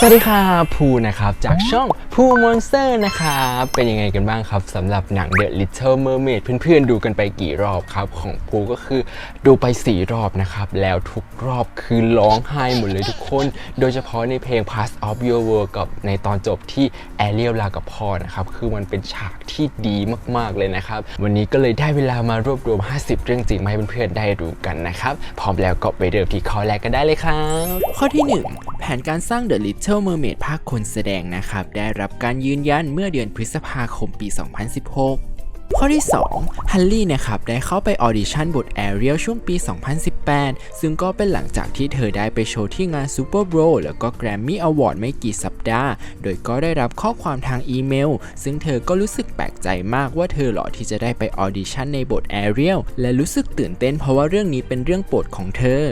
สวัสดีครับภูนะครับ จากช่องภูมอนสเตอร์นะครับเป็นยังไงกันบ้างครับสำหรับหนัง The Little Mermaid เพื่อนๆ ดูกันไปกี่รอบครับ ของภูก็คือดูไป4รอบนะครับ แล้วทุกรอบคือร้องไห้หมดเลยทุกคน โดยเฉพาะในเพลง Pass of Your World กับในตอนจบที่แอเรียลลากับพ่อนะครับ คือมันเป็นฉากที่ดีมากๆเลยนะครับ วันนี้ก็เลยได้เวลามารวบรวม 50 เรื่องจริงมาให้เพื่อนๆได้ดูกันนะครับพร้อมแล้วก็ไปเริ่มที่ข้อแรกกันได้เลยครับข้อที่ 1 แผนการสร้าง The Little Mermaid ภาคคนแสดงนะครับ ได้รับการยืนยันเมื่อเดือนพฤษภาคมปี 2016ข้อที่ 2 ฮันลี่นะครับได้เข้าไปออดิชั่นบทแอเรียลช่วงปี 2018 ซึ่งก็เป็นหลังจากที่เธอได้ไปโชว์ที่งาน Super Bowl แล้วก็ Grammy Award ไม่กี่สัปดาห์ โดยก็ได้รับข้อความทางอีเมล ซึ่งเธอก็รู้สึกแปลกใจมากว่าเธอหล่อที่จะได้ไปออดิชั่นในบทแอเรียลและรู้สึกตื่นเต้นเพราะว่าเรื่องนี้เป็นเรื่องโปรดของเธอ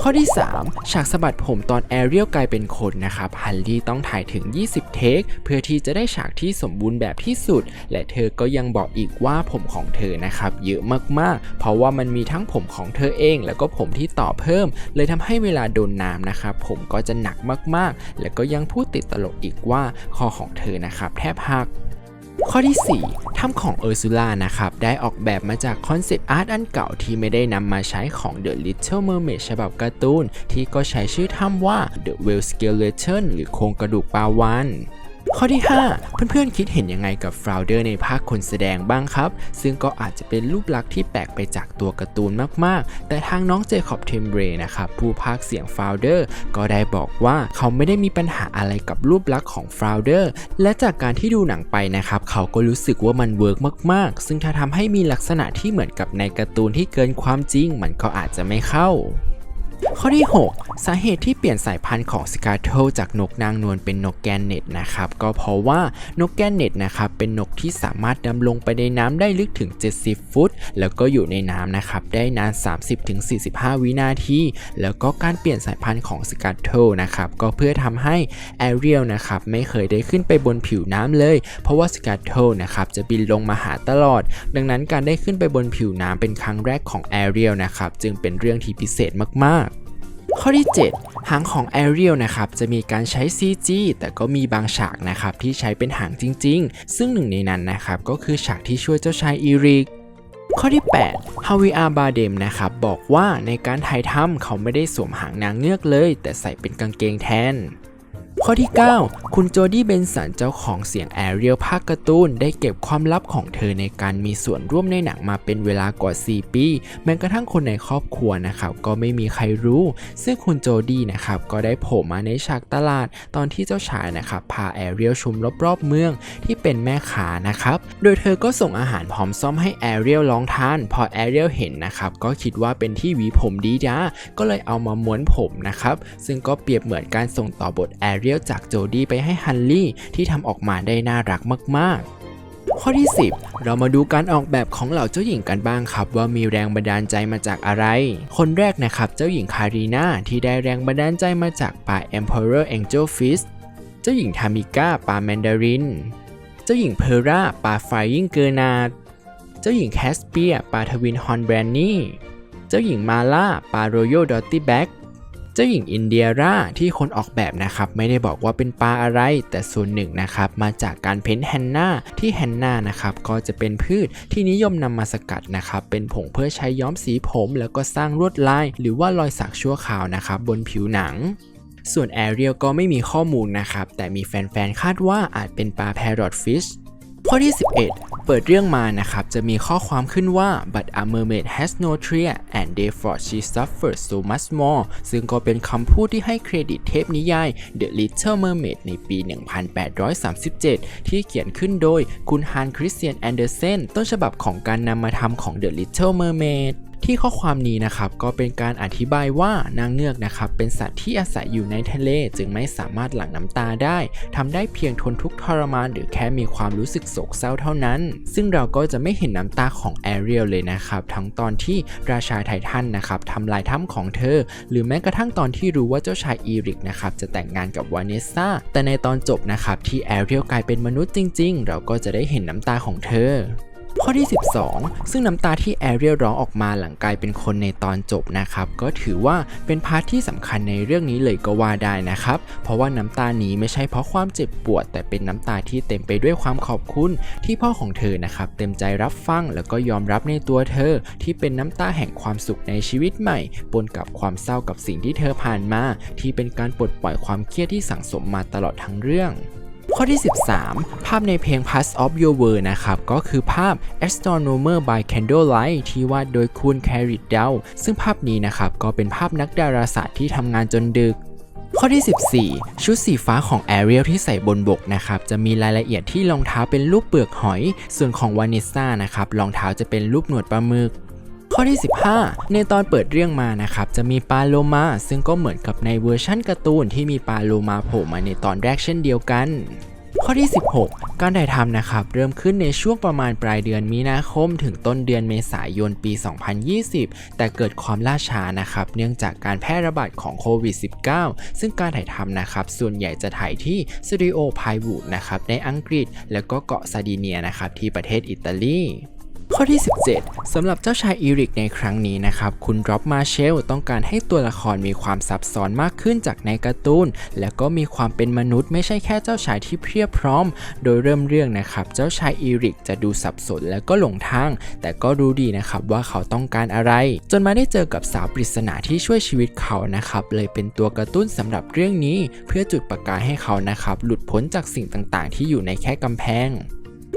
ข้อที่ 3 ฉากสะบัดผมตอนแอเรียลกลายเป็นคนนะครับฮันลี่ต้องถ่ายถึง 20 เทค เพื่อที่จะได้ฉากที่สมบูรณ์แบบที่สุด และเธอก็ยังบอกอีกว่าผมของเธอนะครับเยอะมากๆ เพราะว่ามันมีทั้งผมของเธอเอง แล้วก็ผมที่ต่อเพิ่ม เลยทำให้เวลาโดนน้ำนะครับผมก็จะหนักมากๆ และก็ยังพูดติดตลกอีกว่าคอของเธอนะครับแทบหัก ข้อที่ 4 ถ้ำของเออร์ซูล่านะครับ ได้ออกแบบมาจากคอนเซปต์อาร์ตอันเก่าที่ไม่ได้นำมาใช้ของ The Little Mermaid ฉบับการ์ตูน ที่ก็ใช้ชื่อถ้ำว่า The Whale Skeleton หรือโครงกระดูกปลาวาน ข้อที่ 5 เพื่อนๆคิดเห็นยังไงกับฟราวเดอร์ในภาคคนแสดงบ้างครับ ซึ่งก็อาจจะเป็นรูปลักษณ์ที่แปลกไปจากตัวการ์ตูนมากๆ แต่ทางน้องเจคอบเทมเบรนะครับผู้พากย์เสียงฟราวเดอร์ก็ได้บอกว่าเขาไม่ได้มีปัญหาอะไรกับรูปลักษณ์ของฟราวเดอร์และจากการที่ดูหนังไปนะครับ เขาก็รู้สึกว่ามันเวิร์กมากๆ ซึ่งถ้าทำให้มีลักษณะที่เหมือนกับในการ์ตูนที่เกินความจริง มันก็อาจจะไม่เข้า ข้อที่ 6 สาเหตุที่เปลี่ยนสายพันธุ์ของสกาโทลจากนกนางนวลเป็นนกแกนเน็ตนะครับก็เพราะว่านกแกนเน็ตนะครับเป็นนกที่สามารถดำลงไปในน้ำได้ลึกถึง 70 ฟุต แล้วก็อยู่ในน้ำนะครับได้นาน 30-45 วินาที แล้วก็การเปลี่ยนสายพันธุ์ของสกาโทลนะครับก็เพื่อทำให้แอเรียลนะครับไม่เคยได้ขึ้นไปบนผิวน้ำเลย เพราะว่าสกาโทลนะครับจะบินลงมาหาตลอด ดังนั้นการได้ขึ้นไปบนผิวน้ำเป็นครั้งแรกของแอเรียลนะครับจึงเป็นเรื่องที่พิเศษมากๆ ข้อที่ 7 หางของ Ariel นะครับจะมีการใช้ CG แต่ก็มีบางฉากนะครับที่ใช้เป็นหางจริง ๆ ซึ่งหนึ่งในนั้นนะครับก็คือฉากที่ช่วยเจ้าชายอีริกข้อที่ 8 ฮาวิอาบาเดมนะครับบอกว่าในการถ่ายทำเขาไม่ได้สวมหางนางเงือกเลย แต่ใส่เป็นกางเกงแทน ข้อที่ 9 คุณโจดี้เบนสันเจ้าของเสียงแอเรียลภาคการ์ตูนได้เก็บความลับของเธอในการมีส่วนร่วมในหนังมาเป็นเวลากว่า 4 ปี แม้กระทั่งคนในครอบครัวนะครับก็ไม่มีใครรู้ ซึ่งคุณโจดี้นะครับก็ได้โผล่มาในฉากตลาด ตอนที่เจ้าชายนะครับพาแอเรียลชุมรอบๆเมืองที่เป็นแม่ขานะครับโดยเธอก็ส่งอาหารพร้อมซ่อมให้แอเรียลลองทาน พอแอเรียลเห็นนะครับก็คิดว่าเป็นที่หวีผมดีจ้าก็เลยเอามาม้วนผมนะครับซึ่งก็เปรียบเหมือนการส่งต่อบทแอเรียลจากโจดี้ไปให้ฮันลี่ที่ทำออกมาได้น่ารักมากๆข้อที่ 10 เรามาดูการออกแบบของเหล่าเจ้าหญิงกันบ้างครับ ว่ามีแรงบันดาลใจมาจากอะไร คนแรกนะครับเจ้าหญิงคารีนาที่ได้แรงบันดาลใจมาจากปลา Emperor Angelfish เจ้าหญิงทามิก้าปลาแมนดาริน เจ้าหญิงเพอร่าปลาไฟยิงเกอร์นาเจ้าหญิงแคสเปียปลาทวินฮอนแบรนนี่ เจ้าหญิงมาล่าปลาโรโยดอตตี้แบ็ก เจ้าหญิงอินเดียร่าที่คนออกแบบนะครับไม่ได้บอกว่าเป็นปลาอะไร แต่ส่วนหนึ่งนะครับมาจากการเพ้นท์แฮนนาที่แฮนนานะครับก็จะเป็นพืชที่นิยมนำมาสกัดนะครับเป็นผงเพื่อใช้ย้อมสีผม แล้วก็สร้างลวดลาย หรือว่ารอยสักชั่วคราวนะครับบนผิวหนังส่วนแอเรียลก็ไม่มีข้อมูลนะครับ แต่มีแฟนๆ คาดว่าอาจเป็นปลา parrot fish ข้อที่ 11 เปิดเรื่องมานะครับ จะมีข้อความขึ้นว่า but a mermaid has no tear and therefore she suffers so much more ซึ่งก็เป็นคำพูดที่ให้เครดิตเทปนิยาย The Little Mermaid ในปี 1837 ที่เขียนขึ้นโดยคุณฮานคริสเตียนแอนเดอร์เซนต้นฉบับของการนำมาทำของ The Little Mermaid ที่ข้อความนี้นะครับก็เป็นการอธิบายว่านางเงือกนะครับเป็นสัตว์ที่อาศัยอยู่ในทะเลจึงไม่สามารถหลั่งน้ำตาได้ทำได้เพียงทนทุกข์ทรมาน หรือแค่มีความรู้สึกโศกเศร้าเท่านั้น ซึ่งเราก็จะไม่เห็นน้ำตาของแอเรียลเลยนะครับทั้งตอนที่ราชาไททันนะครับทำลายถ้ำของเธอ หรือแม้กระทั่งตอนที่รู้ว่าเจ้าชายอีริกนะครับจะแต่งงานกับวาเนสซาแต่ในตอนจบนะครับที่แอเรียลกลายเป็นมนุษย์จริง ๆ เราก็จะได้เห็นน้ำตาของเธอ ข้อที่ 12 ซึ่งน้ำตาที่แอเรียลร้องออกมาหลังกลายเป็นคนในตอนจบนะครับ ก็ถือว่าเป็นพาร์ทที่สำคัญในเรื่องนี้เลยก็ว่าได้นะครับ เพราะว่าน้ำตานี้ไม่ใช่เพราะความเจ็บปวด แต่เป็นน้ำตาที่เต็มไปด้วยความขอบคุณที่พ่อของเธอนะครับเต็มใจรับฟังแล้วก็ยอมรับในตัวเธอ ที่เป็นน้ำตาแห่งความสุขในชีวิตใหม่ปนกับความเศร้ากับสิ่งที่เธอผ่านมา ที่เป็นการปลดปล่อยความเครียดที่สั่งสมมาตลอดทั้งเรื่อง ข้อที่ 13 ภาพในเพลง Pass of Your World นะครับ ก็คือภาพ Astronomer by Candlelight ที่วาดโดยคุณ Carrie Dow ซึ่งภาพนี้นะครับ ก็เป็นภาพนักดาราศาสตร์ที่ทำงานจนดึกข้อที่ 14 ชุดสีฟ้าของ Ariel ที่ใส่บนบกนะครับ จะมีรายละเอียดที่รองเท้าเป็นรูปเปลือกหอย ส่วนของวานิสซานะครับ รองเท้าจะเป็นรูปหนวดปลาหมึก ข้อที่ 15 ในตอนเปิดเรื่องมานะครับจะมีปาโลมาซึ่งก็เหมือนกับในเวอร์ชั่นการ์ตูนที่มีปาโลมาโผล่มาในตอนแรกเช่นเดียวกัน ข้อที่ 16 การถ่ายทำนะครับเริ่มขึ้นในช่วงประมาณปลายเดือนมีนาคม ถึงต้นเดือนเมษายนปี 2020 แต่เกิดความล่าช้านะครับเนื่องจากการแพร่ระบาดของโควิด -19 ซึ่งการถ่ายทำนะครับส่วนใหญ่จะถ่ายที่สตูดิโอไพวูดนะครับในอังกฤษ แล้วก็เกาะซาดิเนียนะครับที่ประเทศอิตาลี ข้อที่ 17สำหรับเจ้าชายอีริกในครั้งนี้นะครับ คุณดรอบมาเชลต้องการให้ตัวละครมีความซับซ้อนมากขึ้นจากในการ์ตูน และก็มีความเป็นมนุษย์ไม่ใช่แค่เจ้าชายที่เพียบพร้อม โดยเริ่มเรื่องนะครับ เจ้าชายอีริกจะดูสับสนและก็หลงทาง แต่ก็รู้ดีนะครับว่าเขาต้องการอะไร จนมาได้เจอกับสาวปริศนาที่ช่วยชีวิตเขานะครับ เลยเป็นตัวกระตุ้นสำหรับเรื่องนี้ เพื่อจุดประกายให้เขานะครับหลุดพ้นจากสิ่งต่างๆ ที่อยู่ในแค่กำแพง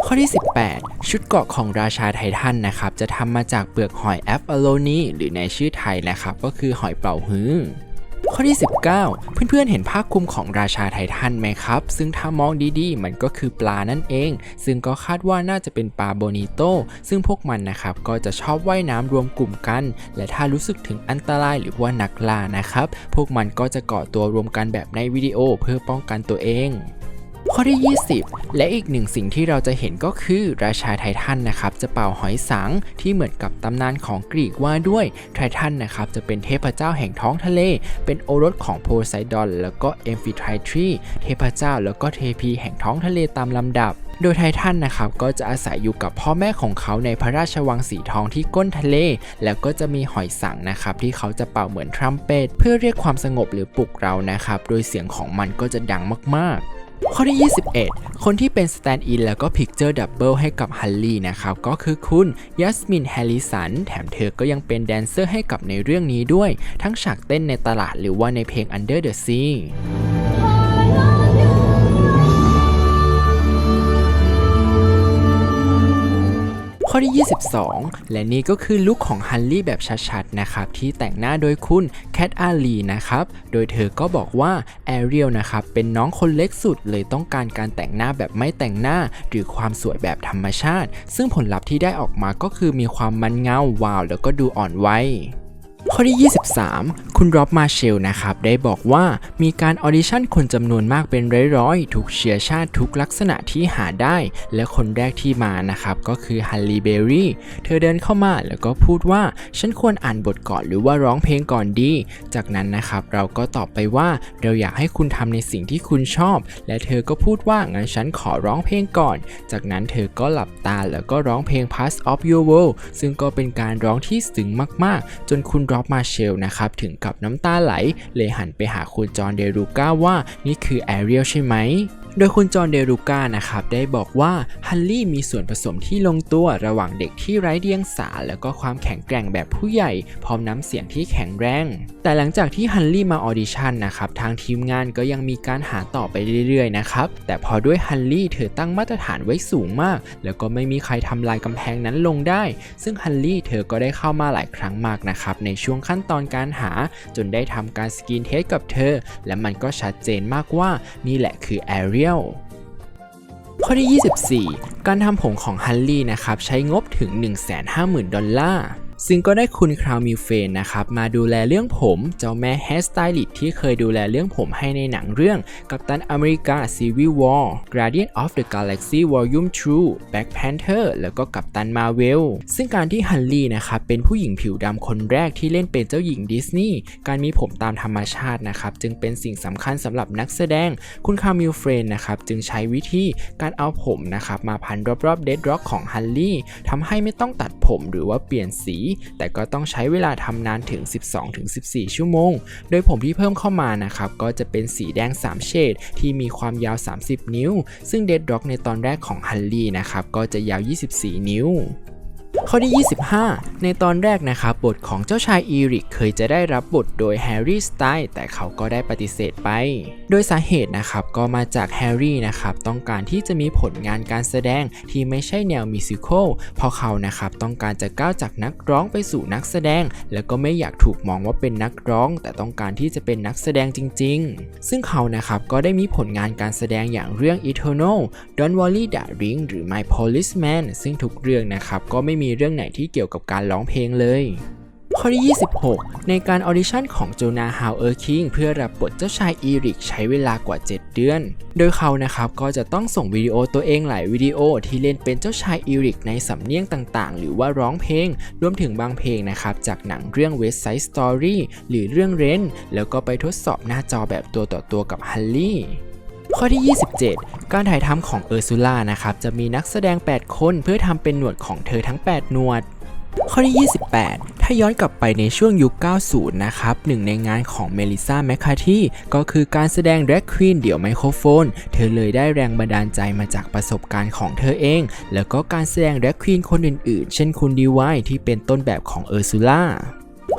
ข้อที่ 18 ชุดเกราะของราชาไททันนะครับจะทำมาจากเปลือกหอยแอฟอโลนีหรือในชื่อไทยนะครับก็คือหอยเป่าฮื้อข้อที่ 19 เพื่อนๆเห็นผ้าคลุมของราชาไททันไหมครับ ซึ่งถ้ามองดีๆ มันก็คือปลานั่นเอง ซึ่งก็คาดว่าน่าจะเป็นปลาโบนิโต ซึ่งพวกมันนะครับก็จะชอบว่ายน้ำรวมกลุ่มกัน และถ้ารู้สึกถึงอันตรายหรือว่านักล่านะครับ พวกมันก็จะเกาะตัวรวมกันแบบในวิดีโอเพื่อป้องกันตัวเอง ข้อที่ 20 และอีกหนึ่งสิ่งที่เราจะเห็นก็คือราชาไททันนะครับจะเป่าหอยสังที่เหมือนกับตำนานของกรีกว่าด้วยไททันนะครับจะเป็นเทพเจ้าแห่งท้องทะเล เป็นโอรสของโพไซดอนแล้วก็เอมฟิไททรีเทพเจ้าแล้วก็เทพีแห่งท้องทะเลตามลำดับโดยไททันนะครับก็จะอาศัยอยู่กับพ่อแม่ของเขาในพระราชวังสีทองที่ก้นทะเล แล้วก็จะมีหอยสังนะครับที่เขาจะเป่าเหมือนทรัมเป็ตเพื่อเรียกความสงบหรือปลุกเรานะครับ โดยเสียงของมันก็จะดังมากๆ ข้อที่ 21 คนที่เป็นสแตนด์อินแล้วก็พิกเจอร์ดับเบิลให้กับฮันลี่นะครับ ก็คือคุณยัสมินแฮร์ริสัน แถมเธอก็ยังเป็นแดนเซอร์ให้กับในเรื่องนี้ด้วย ทั้งฉากเต้นในตลาดหรือว่าในเพลง Under the Sea ที่ 22 และนี่ก็คือลุคของฮันลี่แบบชัดๆนะครับที่แต่งหน้าโดยคุณแคทอาลีนะครับโดยเธอก็บอกว่าแอเรียลนะครับเป็นน้องคนเล็กสุดเลยต้องการการแต่งหน้าแบบไม่แต่งหน้า หรือความสวยแบบธรรมชาติ ซึ่งผลลัพธ์ที่ได้ออกมาก็คือมีความมันเงาวาว แล้วก็ดูอ่อนวัย ข้อที่ 23 คุณร็อบมาเชลนะครับ ได้บอกว่ามีการออดิชั่นคนจำนวนมากเป็นร้อยๆ ทุกเชื้อชาติทุกลักษณะที่หาได้ และคนแรกที่มานะครับ ก็คือฮันลีเบอรี่ เธอเดินเข้ามาแล้วก็พูดว่า ฉันควรอ่านบทก่อนหรือว่าร้องเพลงก่อนดี จากนั้นนะครับ เราก็ตอบไปว่าเราอยากให้คุณทำในสิ่งที่คุณชอบ และเธอก็พูดว่างั้นฉันขอร้องเพลงก่อน จากนั้นเธอก็หลับตาแล้วก็ร้องเพลง Pass of Your World ซึ่งก็เป็นการร้องที่ซึ้งมากๆ จนคุณรอบมาเชลนะครับถึงกับน้ำตาไหล เลยหันไปหาคุณจอห์นเดรูก้าว่านี่คือแอเรียลใช่ไหมโดยคุณจอห์นเดรูก้านะครับ ได้บอกว่าฮันลี่มีส่วนผสมที่ลงตัวระหว่างเด็กที่ไร้เดียงสา แล้วก็ความแข็งแกร่งแบบผู้ใหญ่ พร้อมน้ำเสียงที่แข็งแรง แต่หลังจากที่ฮันลี่มาออดิชั่นนะครับ ทางทีมงานก็ยังมีการหาต่อไปเรื่อยๆนะครับ แต่พอด้วยฮันลี่เธอตั้งมาตรฐานไว้สูงมาก แล้วก็ไม่มีใครทำลายกำแพงนั้นลงได้ ซึ่งฮันลี่เธอก็ได้เข้ามาหลายครั้งมากนะครับในช่วงขั้นตอนการหา จนได้ทำการสกรีนเทสกับเธอ และมันก็ชัดเจนมากว่านี่แหละคือแอเรียลข้อที่ 24 การทำผมของฮันลี่นะครับใช้งบถึง 150,000 ดอลลาร์ ซึ่งก็ได้คุณคราวมิลเฟนนะครับมาดูแลเรื่องผมเจ้าแม่แฮร์สไตลิสต์ที่เคยดูแลเรื่องผมให้ในหนังเรื่องกัปตันอเมริกา Civil War Guardian of the Galaxy Volume 2 Black Panther แล้วก็กัปตันมาเวลซึ่งการที่ฮันลี่นะครับเป็นผู้หญิงผิวดำคนแรกที่เล่นเป็นเจ้าหญิงดิสนีย์การมีผมตามธรรมชาตินะครับจึงเป็นสิ่งสำคัญสำหรับนักแสดง คุณคามิลเฟรนนะครับจึงใช้วิธีการเอาผมนะครับมาพันรอบๆเดดร็อกของฮันลี่ทำให้ไม่ต้องตัดผมหรือว่าเปลี่ยนสีแต่ก็ต้องใช้เวลาทำนานถึง 12-14 ชั่วโมง โดยผมที่เพิ่มเข้ามานะครับก็จะเป็นสีแดง 3 เฉดที่มีความยาว 30 นิ้ว ซึ่งเดดด็อกในตอนแรกของฮันลี่นะครับก็จะยาว 24 นิ้ว ข้อที่ 25 ในตอนแรกนะครับบทของเจ้าชายอีริกเคยจะได้รับบทโดยแฮร์รี่สไตล์แต่เขาก็ได้ปฏิเสธไป โดยสาเหตุนะครับก็มาจากแฮร์รี่นะครับต้องการที่จะมีผลงานการแสดงที่ไม่ใช่แนวมิวสิควลเพราะเขานะครับต้องการจะก้าวจากนักร้องไปสู่นักแสดง แล้วก็ไม่อยากถูกมองว่าเป็นนักร้อง แต่ต้องการที่จะเป็นนักแสดงจริง ๆ ซึ่งเขานะครับก็ได้มีผลงานการแสดงอย่างเรื่อง Eternal Don't Worry Darling หรือ My Policeman ซึ่งทุกเรื่องนะครับก็ไม่มีเรื่องไหนที่เกี่ยวกับการร้องเพลงเลยข้อที่ 26 ในการออดิชั่นของโจนาฮาวเออร์คิงเพื่อรับบทเจ้าชายอีริกใช้เวลากว่า 7 เดือน โดยเขานะครับก็จะต้องส่งวิดีโอตัวเองหลายวิดีโอที่เล่นเป็นเจ้าชายอีริกในสำเนียงต่างๆ หรือว่าร้องเพลง รวมถึงบางเพลงนะครับ จากหนังเรื่อง West Side Story หรือเรื่องเรนแล้วก็ไปทดสอบหน้าจอแบบตัวต่อตัวกับฮันลี่ ข้อที่ 27 การถ่ายทำของเออร์ซูล่านะครับ จะมีนักแสดง 8 คนเพื่อทำเป็นหนวดของเธอทั้ง 8 หนวด ข้อที่ 28 ถ้าย้อนกลับไปในช่วงยุค 90 นะครับ หนึ่งในงานของเมลิซาแมคคาทีก็คือการแสดงแร็กควีนเดี่ยวไมโครโฟน เธอเลยได้แรงบันดาลใจมาจากประสบการณ์ของเธอเอง แล้วก็การแสดงแร็กควีนคนอื่นๆ เช่นคุณดีไวที่เป็นต้นแบบของเออร์ซูล่า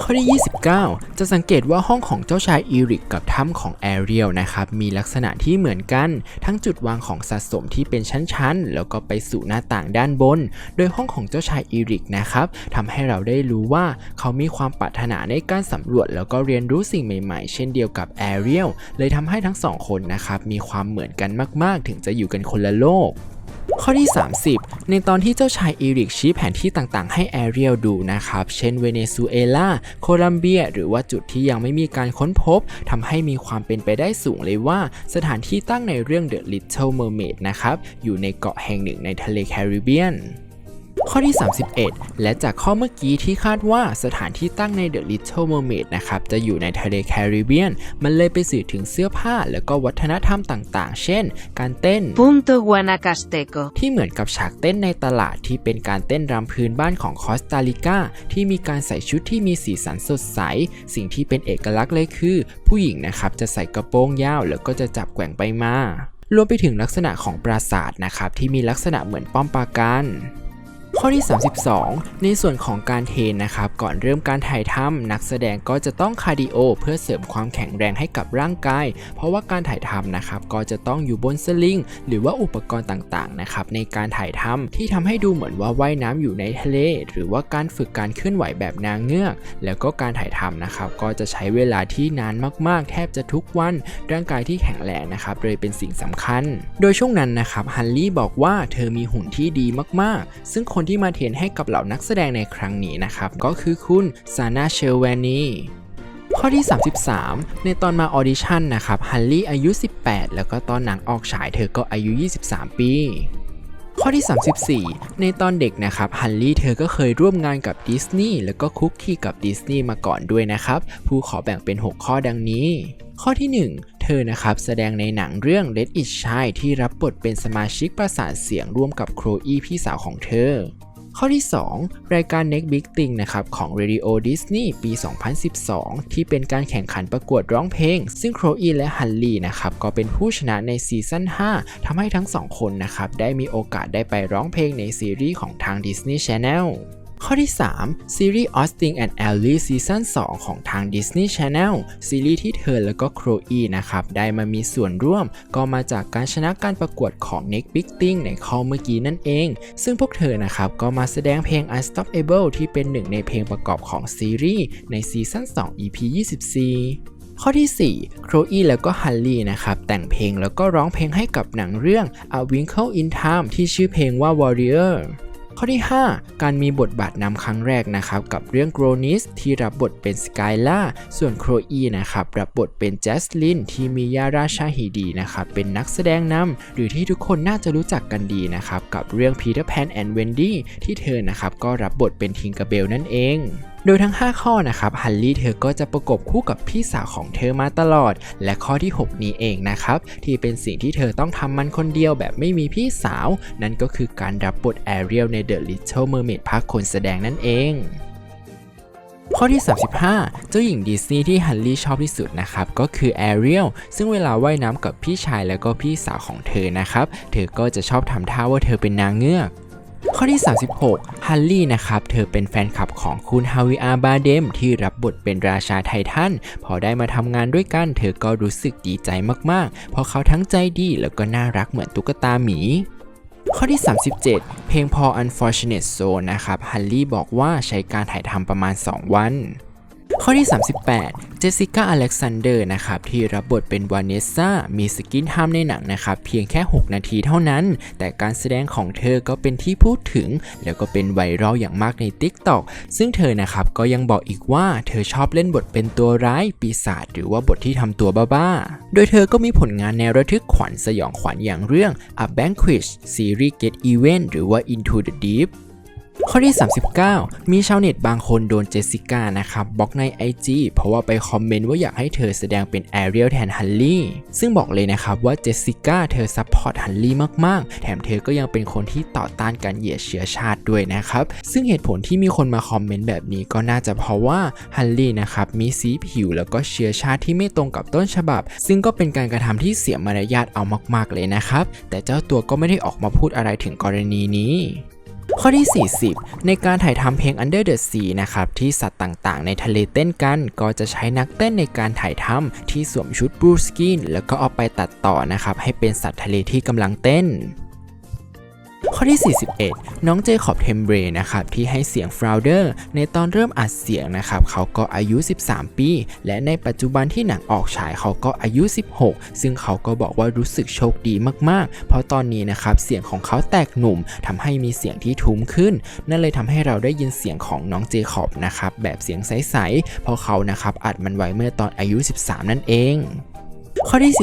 ข้อที่ 29 จะสังเกตว่าห้องของเจ้าชายอีริกกับถ้ำของแอเรียลนะครับ มีลักษณะที่เหมือนกัน ทั้งจุดวางของสะสมที่เป็นชั้นๆ แล้วก็ไปสู่หน้าต่างด้านบน โดยห้องของเจ้าชายอีริกนะครับทำให้เราได้รู้ว่าเขามีความปรารถนาในการสำรวจแล้วก็เรียนรู้สิ่งใหม่ๆ เช่นเดียวกับแอเรียลเลยทำให้ทั้งสองคนนะครับมีความเหมือนกันมากๆ ถึงจะอยู่กันคนละโลก ข้อที่ 30 ในตอนที่เจ้าชายอีริกชี้แผนที่ต่างๆ ให้แอเรียลดูนะครับ เช่นเวเนซุเอลา โคลัมเบีย หรือว่าจุดที่ยังไม่มีการค้นพบทำให้มีความเป็นไปได้สูงเลยว่า สถานที่ตั้งในเรื่อง The Little Mermaid นะครับ อยู่ในเกาะแห่งหนึ่งในทะเลแคริบเบียน ข้อที่ 31 และจากข้อเมื่อกี้ที่คาดว่าสถานที่ตั้งใน The Little Mermaid นะครับ จะอยู่ในทะเลแคริบเบียน มันเลยไปสื่อถึงเสื้อผ้า แล้วก็วัฒนธรรมต่างๆ เช่น การเต้น Punto Guanacasteco. ที่เหมือนกับฉากเต้นในตลาดที่เป็นการเต้นรำพื้นบ้านของคอสตาริกาที่มีการใส่ชุดที่มีสีสันสดใส สิ่งที่เป็นเอกลักษณ์เลยคือ ผู้หญิงนะครับจะใส่กระโปรงยาวแล้วก็จะจับแกว่งไปมารวมไปถึงลักษณะของปราสาทนะครับที่มีลักษณะเหมือนป้อมปราการ ข้อที่ 32 ในส่วนของการเทรนนะครับ ก่อนเริ่มการถ่ายทำนักแสดงก็จะต้องคาร์ดิโอเพื่อเสริมความแข็งแรงให้กับร่างกาย เพราะว่าการถ่ายทำนะครับก็จะต้องอยู่บนสลิงหรือว่าอุปกรณ์ต่างๆนะครับในการถ่ายทำที่ทำให้ดูเหมือนว่าว่ายน้ำอยู่ในทะเล หรือว่าการฝึกการเคลื่อนไหวแบบนางเงือก แล้วก็การถ่ายทำนะครับก็จะใช้เวลาที่นานมากๆ แทบจะทุกวันร่างกายที่แข็งแรงนะครับเลยเป็นสิ่งสำคัญ โดยช่วงนั้นนะครับฮันลี่บอกว่าเธอมีหุ่นที่ดีมากๆ ซึ่งคนที่มาเทรนให้กับเหล่านักแสดงในครั้งนี้นะครับ ก็คือคุณซานาเชลแวนีข้อที่ 33 ในตอนมาออดิชั่นนะครับฮันลี่อายุ 18 แล้วก็ตอนหนังออกฉายเธอก็อายุ 23 ปี ข้อที่ 34 ในตอนเด็กนะครับฮันลี่เธอก็เคยร่วมงานกับดิสนีย์แล้วก็คุกคีกับดิสนีย์มาก่อนด้วยนะครับผู้ขอแบ่งเป็น 6 ข้อดังนี้ ข้อที่ 1เธอนะครับแสดงในหนังเรื่อง Let It Shine ที่รับบทเป็นสมาชิกประสานเสียงร่วมกับโครอีพี่สาวของเธอ ข้อที่ 2 รายการ Next Big Thing นะครับของ Radio Disney ปี 2012 ที่เป็นการแข่งขันประกวดร้องเพลง ซึ่งโครอีและฮันลีนะครับก็เป็นผู้ชนะในซีซั่น 5 ทำให้ทั้งสองคนนะครับได้มีโอกาสได้ไปร้องเพลงในซีรีส์ของทาง Disney Channel ข้อที่ 3 ซีรีส์ Austin and Ellie ซีซั่น2 ของทาง Disney Channel ซีรีส์ที่เธอและก็โครอีนะครับ ได้มามีส่วนร่วม ก็มาจากการชนะการประกวดของ Next Big Thing ในข้อเมื่อกี้นั่นเอง ซึ่งพวกเธอนะครับ ก็มาแสดงเพลง Unstoppable ที่เป็นหนึ่งในเพลงประกอบของซีรีส์ในซีซั่น2 EP 24ข้อที่ 4 โครอีแล้วก็ฮันลี่นะครับ แต่งเพลงแล้วก็ร้องเพลงให้กับหนังเรื่อง A Winkle in Time ที่ชื่อเพลงว่า Warrior ข้อที่ 5 การมีบทบาทนำครั้งแรกนะครับกับเรื่องโกรนิสที่รับบทเป็นสกายล่าส่วนโครอีนะครับรับบทเป็นแจสลินที่มียาราชาฮีดีนะครับเป็นนักแสดงนำหรือที่ทุกคนน่าจะรู้จักกันดีนะครับกับเรื่อง Peter Pan and Wendy ที่เธอนะครับก็รับบทเป็นทิงก r เบลนั่นเอง โดยทั้ง 5 ข้อนะครับฮันลี่เธอก็จะประกบคู่กับพี่สาวของเธอมาตลอด และข้อที่ 6 นี้เองนะครับ ที่เป็นสิ่งที่เธอต้องทำมันคนเดียวแบบไม่มีพี่สาว นั่นก็คือการรับบทแอเรียลใน The Little Mermaid ภาคคนแสดงนั่นเองข้อที่ 35 เจ้าหญิงดิสนีย์ที่ฮันลี่ชอบที่สุดนะครับ ก็คือแอเรียลซึ่งเวลาว่ายน้ำกับพี่ชายแล้วก็พี่สาวของเธอนะครับ เธอก็จะชอบทำท่าว่าเธอเป็นนางเงือก ข้อที่ 36 ฮันลี่นะครับ เธอเป็นแฟนคลับของคุณฮาวิอาบาเดมที่รับบทเป็นราชาไททัน พอได้มาทำงานด้วยกัน เธอก็รู้สึกดีใจมากๆ เพราะเขาทั้งใจดีแล้วก็น่ารักเหมือนตุ๊กตาหมีข้อที่ 37 เพลงพอ Unfortunate Soul นะครับ ฮันลี่บอกว่าใช้การถ่ายทำประมาณ 2 วัน ข้อที่ 38 เจสสิก้าอเล็กซานเดอร์นะครับ ที่รับบทเป็นวานิสซามีสกินไทม์ในหนังนะครับ เพียงแค่ 6 นาทีเท่านั้น แต่การแสดงของเธอก็เป็นที่พูดถึง แล้วก็เป็นไวรัลอย่างมากใน TikTok ซึ่งเธอนะครับก็ยังบอกอีกว่าเธอชอบเล่นบทเป็นตัวร้ายปีศาจหรือว่าบทที่ทำตัวบ้าๆ โดยเธอก็มีผลงานแนวระทึกขวัญสยองขวัญอย่างเรื่อง A Banquet ซีรีส์ Get Even หรือว่า Into the Deep ข้อที่ 39 มีชาวเน็ตบางคนโดนเจสสิก้านะครับบล็อกใน IG เพราะว่าไปคอมเมนต์ว่าอยากให้เธอแสดงเป็นแอเรียลแทนฮันลี่ ซึ่งบอกเลยนะครับว่าเจสสิก้าเธอซัพพอร์ตฮันลี่มาก ๆ แถมเธอก็ยังเป็นคนที่ต่อต้านการเหยียดเชื้อชาติด้วยนะครับ ซึ่งเหตุผลที่มีคนมาคอมเมนต์แบบนี้ก็น่าจะเพราะว่าฮันลี่นะครับมีสีผิวแล้วก็เชื้อชาติที่ไม่ตรงกับต้นฉบับ ซึ่งก็เป็นการกระทำที่เสียมารยาทเอามาก ๆ เลยนะครับ แต่เจ้าตัวก็ไม่ได้ออกมาพูดอะไรถึงกรณีนี้ ข้อที่ 40 ในการถ่ายทำเพลง Under the Sea นะครับที่สัตว์ต่างๆ ในทะเลเต้นกัน ก็จะใช้นักเต้นในการถ่ายทำที่สวมชุดบลูสกินแล้วก็เอาไปตัดต่อนะครับให้เป็นสัตว์ทะเลที่กำลังเต้น ข้อที่ 41 น้องเจคอบเทมเบรนะครับที่ให้เสียงฟราวเดอร์ในตอนเริ่มอัดเสียงนะครับเขาก็อายุ 13 ปี และในปัจจุบันที่หนังออกฉายเขาก็อายุ 16 ซึ่งเขาก็บอกว่ารู้สึกโชคดีมากๆ เพราะตอนนี้นะครับเสียงของเขาแตกหนุ่มทำให้มีเสียงที่ทุ้มขึ้น นั่นเลยทำให้เราได้ยินเสียงของน้องเจคอบนะครับแบบเสียงใสๆเพราะเขานะครับอัดมันไว้เมื่อตอนอายุ 13 นั่นเอง ข้อที่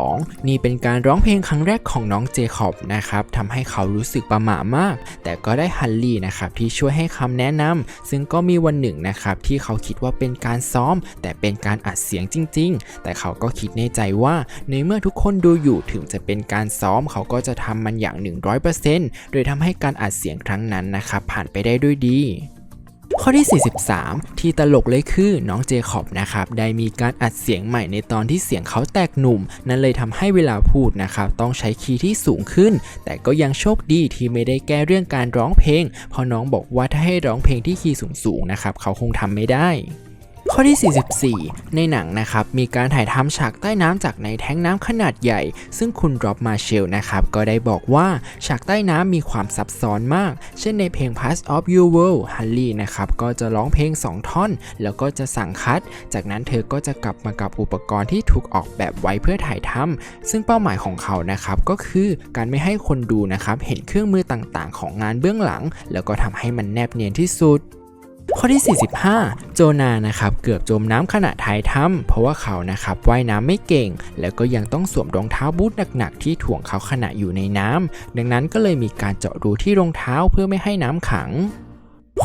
42 นี่เป็นการร้องเพลงครั้งแรกของน้องเจคอบนะครับทำให้เขารู้สึกประหม่ามาก แต่ก็ได้ฮันลี่นะครับที่ช่วยให้คำแนะนำซึ่งก็มีวันหนึ่งนะครับที่เขาคิดว่าเป็นการซ้อม แต่เป็นการอัดเสียงจริง ๆ แต่เขาก็คิดในใจว่า ในเมื่อทุกคนดูอยู่ถึงจะเป็นการซ้อม เขาก็จะทำมันอย่าง 100%โดยทำให้การอัดเสียงครั้งนั้นนะครับผ่านไปได้ด้วยดี ข้อที่ 43 ที่ตลกเลยคือน้องเจคอบนะครับ ได้มีการอัดเสียงใหม่ในตอนที่เสียงเขาแตกหนุ่ม นั่นเลยทำให้เวลาพูดนะครับ ต้องใช้คีย์ที่สูงขึ้น แต่ก็ยังโชคดีที่ไม่ได้แก้เรื่องการร้องเพลง เพราะน้องบอกว่าถ้าให้ร้องเพลงที่คีย์สูงๆนะครับ เขาคงทำไม่ได้ ข้อที่ 44 ในหนังนะครับ มีการถ่ายทำฉากใต้น้ำจากในแท้งน้ำขนาดใหญ่ ซึ่งคุณดรอบมาเชลนะครับก็ได้บอกว่าฉากใต้น้ำมีความซับซ้อนมาก เช่นในเพลง Pass of Your World ฮันลี่นะครับก็จะร้องเพลง 2 ท่อน แล้วก็จะสั่งคัด จากนั้นเธอก็จะกลับมากับอุปกรณ์ที่ถูกออกแบบไว้เพื่อถ่ายทำซึ่งเป้าหมายของเขานะครับก็คือการไม่ให้คนดูนะครับเห็นเครื่องมือต่างๆ ของงานเบื้องหลัง แล้วก็ทำให้มันแนบเนียนที่สุด ข้อที่ 45 โจนานะครับเกือบจมน้ำขณะถ่ายทำเพราะว่าเขานะครับว่ายน้ำไม่เก่ง แล้วก็ยังต้องสวมรองเท้าบูทหนักๆที่ถ่วงเขาขณะอยู่ในน้ำดังนั้นก็เลยมีการเจาะรูที่รองเท้าเพื่อไม่ให้น้ำขัง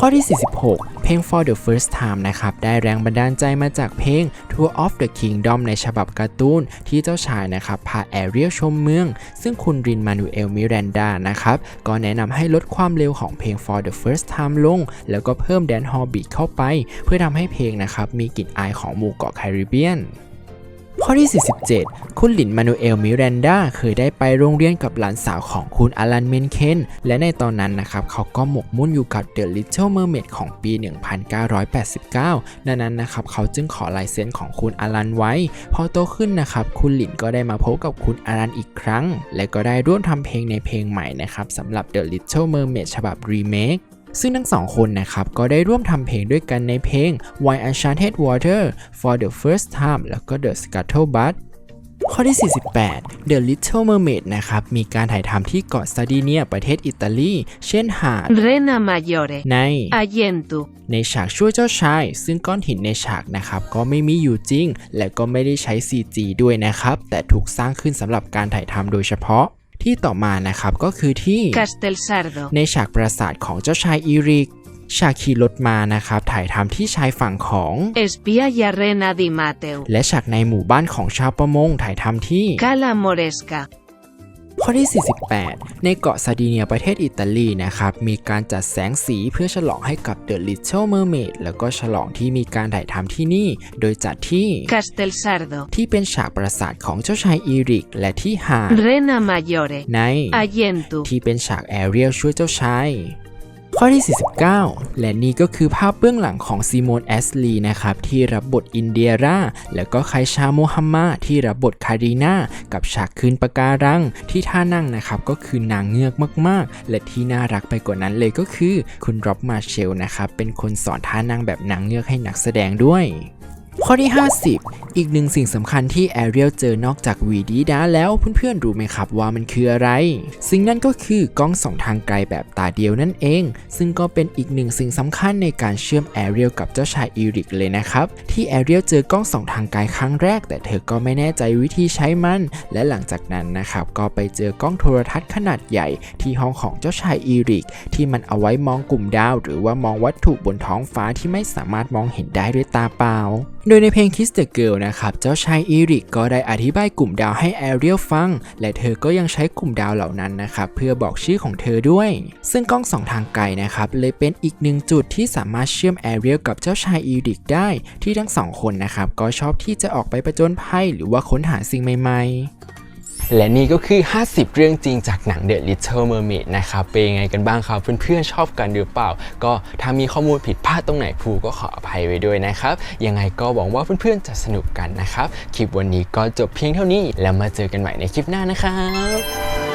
ข้อที่ 46 เพลง For the First Time นะครับ ได้แรงบันดาลใจมาจากเพลง Tour of the Kingdom ในฉบับการ์ตูน ที่เจ้าชายนะครับพาแอเรียลชมเมือง ซึ่งคุณรินมานูเอลมิรันดานะครับ ก็แนะนำให้ลดความเร็วของเพลง For the First Time ลง แล้วก็เพิ่มแดนฮอร์บีทเข้าไป เพื่อทำให้เพลงนะครับมีกลิ่นอายของหมู่เกาะแคริบเบียน ข้อที่ 47 คุณหลินมานูเอลมิเรนดาเคยได้ไปโรงเรียนกับหลานสาวของคุณอลันเมนเคนและในตอนนั้นนะครับ เขาก็หมกมุ่นอยู่กับ The Little Mermaid ของปี 1989 ดังนั้นนะครับ เขาจึงขอลายเซ็นของคุณอลันไว้ พอโตขึ้นนะครับ คุณหลินก็ได้มาพบกับคุณอลันอีกครั้ง และก็ได้ร่วมทำเพลงในเพลงใหม่นะครับสำหรับ The Little Mermaid ฉบับ Remake ซึ่งทั้งสองคนนะครับ ก็ได้ร่วมทำเพลงด้วยกันในเพลง Why Enchanted Water For the First Time แล้วก็ The Scuttlebutt ข้อที่ 48 The Little Mermaid นะครับ มีการถ่ายทำที่เกาะซาร์ดิเนียประเทศอิตาลี เช่นหาด Rena Mayore. ใน Allentu. ในฉากช่วยเจ้าชาย ซึ่งก้อนหินในฉากนะครับ ก็ไม่มีอยู่จริง และก็ไม่ได้ใช้ CG ด้วยนะครับ แต่ถูกสร้างขึ้นสำหรับการถ่ายทำโดยเฉพาะ ที่ต่อมานะครับก็คือที่ Castelsardo. ในฉากปราสาทของเจ้าชายอีริก ฉากขี่รถมานะครับถ่ายทำที่ชายฝั่งของ Espia y Rena di Mateu. และฉากในหมู่บ้านของชาวประมงถ่ายทำที่ Cala Moresca. ข้อที่ 48 ในเกาะซาร์ดิเนียประเทศอิตาลีนะครับ มีการจัดแสงสีเพื่อฉลองให้กับ The Little Mermaid แล้วก็ฉลองที่มีการถ่ายทำที่นี่ โดยจัดที่ Castelsardo. ที่เป็นฉากปราสาทของเจ้าชายอีริก และที่หาด Rena Mayore. ใน Allentu. ที่เป็นฉากแอเรียลช่วยเจ้าชาย ข้อที่ 49 และนี่ก็คือภาพเบื้องหลังของซีโมนแอสลีนะครับ ที่รับบทอินเดียราแล้วก็ไคชาโมฮัมมาที่รับบทคารีนากับฉากคืนปะการัง ที่ท่านั่งนะครับก็คือนางเงือกมากๆ และที่น่ารักไปกว่านั้นเลยก็คือคุณร็อบมาเชลนะครับเป็นคนสอนท่านั่งแบบนางเงือกให้นักแสดงด้วย ข้อที่ 50 อีกหนึ่งสิ่งสำคัญที่แอเรียลเจอนอกจากวีดีดาแล้วเพื่อนๆรู้ไหมครับว่ามันคืออะไร สิ่งนั้นก็คือกล้องสองทางไกลแบบตาเดียวนั่นเอง ซึ่งก็เป็นอีกหนึ่งสิ่งสำคัญในการเชื่อมแอเรียลกับเจ้าชายอีริกเลยนะครับ ที่แอเรียลเจอกล้องสองทางไกลครั้งแรก แต่เธอก็ไม่แน่ใจวิธีใช้มัน และหลังจากนั้นนะครับก็ไปเจอกล้องโทรทัศน์ขนาดใหญ่ที่ห้องของเจ้าชายอีริก ที่มันเอาไว้มองกลุ่มดาว หรือว่ามองวัตถุบนท้องฟ้าที่ไม่สามารถมองเห็นได้ด้วยตาเปล่าโดยในเพลง Kiss the Girl นะครับ เจ้าชายอีริกก็ได้อธิบายกลุ่มดาวให้แอเรียลฟัง และเธอก็ยังใช้กลุ่มดาวเหล่านั้นนะครับเพื่อบอกชื่อของเธอด้วย ซึ่งกล้องสองทางไกลนะครับเลยเป็นอีกหนึ่งจุดที่สามารถเชื่อมแอเรียลกับเจ้าชายอีริกได้ที่ทั้งสองคนนะครับก็ชอบที่จะออกไปประจนภัยหรือว่าค้นหาสิ่งใหม่ ๆ และนี่ก็คือ 50 เรื่องจริงจากหนัง The Little Mermaid นะครับ เป็นยังไงกันบ้างครับ เพื่อนๆชอบกันหรือเปล่า ก็ถ้ามีข้อมูลผิดพลาดตรงไหนภูก็ขออภัยไว้ด้วยนะครับ ยังไงก็หวังว่าเพื่อนๆจะสนุกกันนะครับ คลิปวันนี้ก็จบเพียงเท่านี้ แล้วมาเจอกันใหม่ในคลิปหน้านะครับ